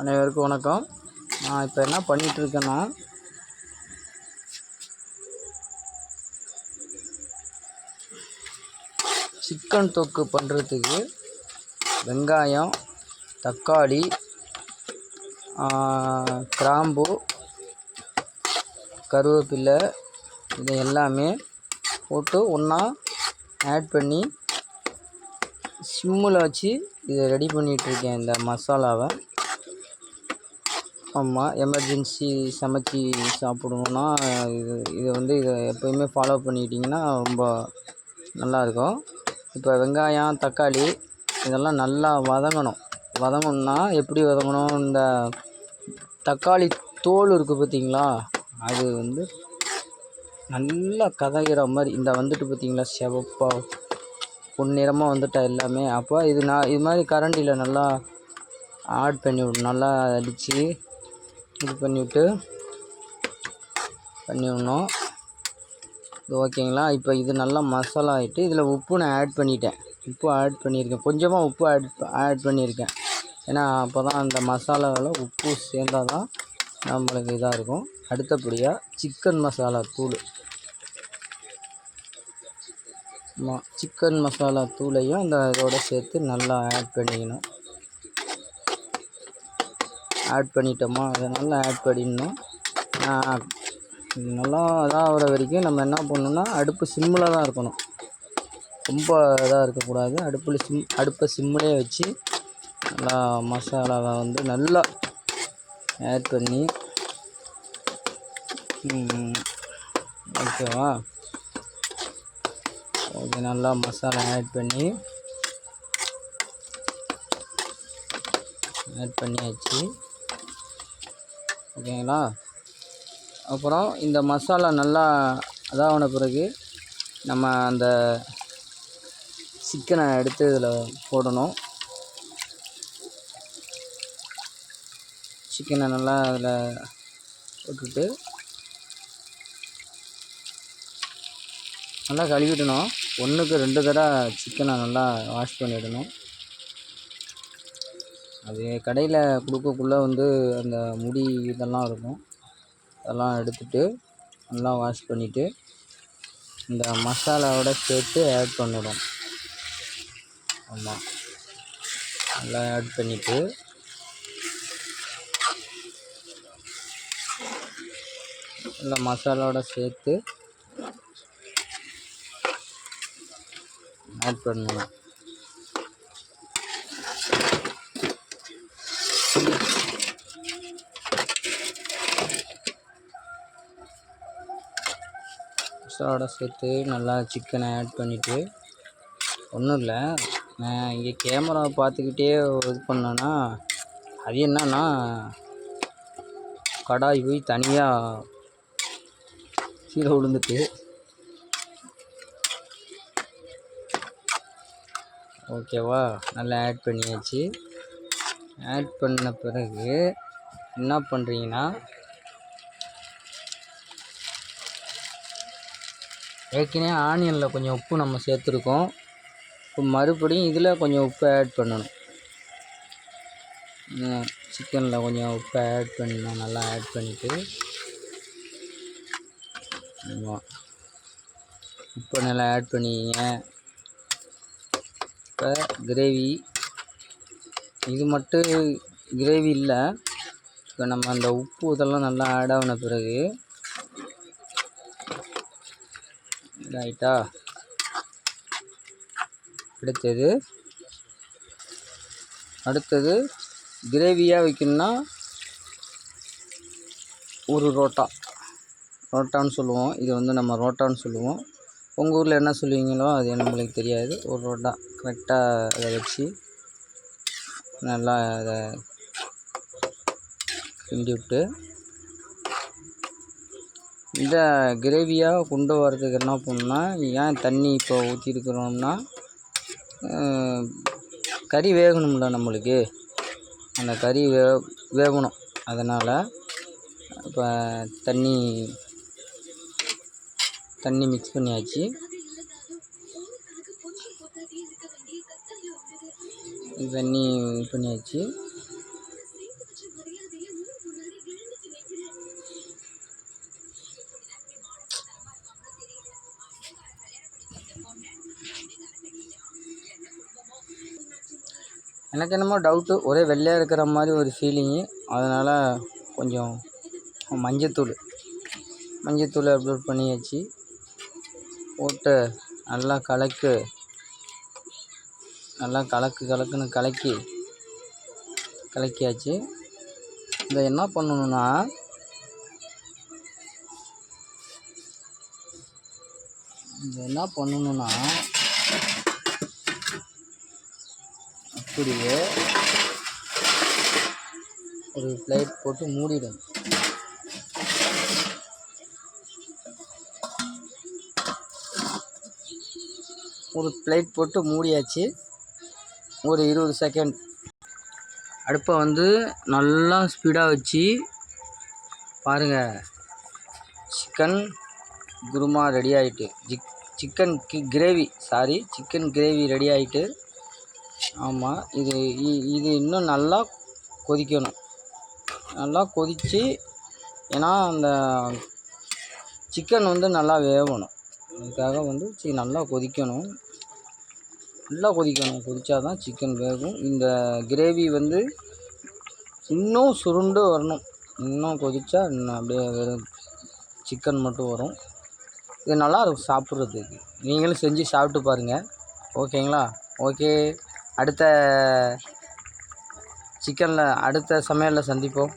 அனைவருக்கும் வணக்கம். நான் இப்போ என்ன பண்ணிகிட்ருக்கேன்னா சிக்கன் தொக்கு பண்ணுறதுக்கு வெங்காயம் தக்காளி கிராம்பு கருவேப்பிலை இது எல்லாமே போட்டு ஒன்றா ஆட் பண்ணி சிம்மில் வச்சு இதை ரெடி பண்ணிகிட்ருக்கேன் இந்த மசாலாவை. ஆமாம் எமர்ஜென்சி சமைச்சி சாப்பிடணுன்னா இது இதை வந்து இதை எப்போயுமே ஃபாலோ பண்ணிக்கிட்டிங்கன்னா ரொம்ப நல்லாயிருக்கும். இப்போ வெங்காயம் தக்காளி இதெல்லாம் நல்லா வதங்கணும். வதங்கணுன்னா எப்படி வதங்கணும்? இந்த தக்காளி தோல் இருக்குது பார்த்தீங்களா அது வந்து நல்லா கதைகிற மாதிரி இந்த வந்துட்டு பார்த்தீங்களா சிவப்பாக பொன்னிறமாக வந்துட்டா எல்லாமே. அப்போ இது நான் இது மாதிரி கரண்டியில் நல்லா ஆட் பண்ணி விடணும் நல்லா அடித்து இது பண்ணிவிட்டு பண்ணிவிடணும் இது ஓகேங்களா? இப்போ இது நல்லா மசாலா ஆகிட்டு இதில் உப்பு நான் ஆட் பண்ணிட்டேன். உப்பு ஆட் பண்ணியிருக்கேன். கொஞ்சமாக உப்பு ஆட் ஆட் பண்ணியிருக்கேன். ஏன்னா அப்போ தான் அந்த மசாலாவில் உப்பு சேர்ந்தால் தான் நம்மளுக்கு இதாக இருக்கும். அடுத்தபடியாக சிக்கன் மசாலா தூள். ஆமாம் சிக்கன் மசாலா தூளையும் இந்த இதோட சேர்த்து நல்லா ஆட் பண்ணிக்கணும். ஆட் பண்ணிட்டோமா அதை நல்லா ஆட் பண்ணிடணும். நல்லா இதாக ஆகிற வரைக்கும் நம்ம என்ன பண்ணணும்னா அடுப்பு சிம்மில் தான் இருக்கணும். ரொம்ப இதாக இருக்கக்கூடாது. அடுப்பில் சிம் அடுப்பை சிம்மிலே வச்சு நல்லா மசாலாவை வந்து நல்லா ஆட் பண்ணி ஓகேவா? ஓகே நல்லா மசாலா ஆட் பண்ணி ஆட் பண்ணியாச்சு. ஓகேங்களா? அப்புறம் இந்த மசாலா நல்லா இதாகின பிறகு நம்ம அந்த சிக்கனை எடுத்து இதில் போடணும். சிக்கனை நல்லா அதில் போட்டுட்டு நல்லா கழுவிடணும். ஒன்றுக்கு ரெண்டு தடவை சிக்கனை நல்லா வாஷ் பண்ணிடணும். அது கடையில் கொடுக்கக்குள்ள வந்து அந்த முடி இதெல்லாம் இருக்கும். அதெல்லாம் எடுத்துகிட்டு நல்லா வாஷ் பண்ணிவிட்டு இந்த மசாலாவோட சேர்த்து ஆட் பண்ணிடும் ஆமாம் நல்லா ஆட் பண்ணிவிட்டு நல்லா மசாலாவோட சேர்த்து ஆட் பண்ணணும். எக்ஸ்ட்ராவோட சேர்த்து நல்லா சிக்கனை ஆட் பண்ணிவிட்டு ஒன்றும் இல்லை. நான் இங்கே கேமரா பார்த்துக்கிட்டே இது பண்ணேன்னா அது என்னன்னா கடாய் போய் தனியாக கீழே விழுந்துட்டு ஓகேவா நல்லா ஆட் பண்ணியாச்சு. ஆட் பண்ண பிறகு என்ன பண்ணுறீங்கன்னா ஏற்கனவே ஆனியனில் கொஞ்சம் உப்பு நம்ம சேர்த்துருக்கோம். இப்போ மறுபடியும் இதில் கொஞ்சம் உப்பு ஆட் பண்ணணும். சிக்கனில் கொஞ்சம் உப்பு ஆட் பண்ணணும் நல்லா ஆட் பண்ணிவிட்டு ஆமாம் உப்பு நல்லா ஆட் பண்ணிங்க இப்போ கிரேவி இது மட்டும் கிரேவி இல்லை. இப்போ நம்ம அந்த உப்பு இதெல்லாம் நல்லா ஆட் ஆன பிறகு இதாயிட்டா அடுத்தது அடுத்தது கிரேவியாக வைக்கணும்னா ஒரு ரோட்டா. ரோட்டான்னு சொல்லுவோம். இது வந்து நம்ம ரோட்டான்னு சொல்லுவோம். உங்கள் ஊரில் என்ன சொல்லுவீங்களோ அது நம்மளுக்கு தெரியாது. ஒரு ரோட்டா. கரெக்டாக அதை வச்சு நல்லா அதை கிண்டி விட்டு இந்த கிரேவியாக கொண்டு வரதுக்கு என்ன பண்ணணும்னா ஏன் தண்ணி இப்போ ஊற்றிருக்கிறோம்னா கறி வேகணும்ல நம்மளுக்கு. அந்த கறி வே வேகணும். அதனால் இப்போ தண்ணி தண்ணி மிக்ஸ் பண்ணியாச்சு. தண்ணி பண்ணியாச்சு. எனக்கு என்னமோ டவுட்டு ஒரே வெள்ளையாக இருக்கிற மாதிரி ஒரு ஃபீலிங்கு அதனால் கொஞ்சம் மஞ்சத்தூள் மஞ்சத்தூள் அப்லோட் பண்ணியாச்சு. போட்டு நல்லா கலக்கு நல்லா கலக்கு கலக்குன்னு கலக்கி கலக்கியாச்சு. இதை என்ன பண்ணணுன்னா இதை என்ன பண்ணணுன்னா அப்படியே ஒரு பிளேட் போட்டு மூடிடும் ஒரு பிளேட் போட்டு மூடியாச்சு. ஒரு இருபது செகண்ட் அடுப்பை வந்து நல்லா ஸ்பீடாக வச்சு பாருங்கள் சிக்கன் குருமா ரெடி ஆகிட்டு சிக் சிக்கன் கி gravy sorry chicken gravy ready ஆகிட்டு ஆமாம் இது இ- இது இன்னும் நல்லா கொதிக்கணும். நல்லா கொதித்து ஏன்னா அந்த சிக்கன் வந்து நல்லா வேகணும் அதுக்காக வந்து சி நல்லா கொதிக்கணும். நல்லா கொதிக்கணும். கொதித்தா தான் சிக்கன் வேகும். இந்த கிரேவி வந்து இன்னும் சுருண்டு வரணும். இன்னும் கொதித்தா இன்னும் அப்படியே வெறும் சிக்கன் மட்டும் வரும். இது நல்லா இருக்கும் சாப்பிட்றதுக்கு. நீங்களும் செஞ்சு சாப்பிட்டு பாருங்கள் ஓகேங்களா? ஓகே. அடுத்த சிக்கனில் அடுத்த சமையலில் சந்திப்போம்.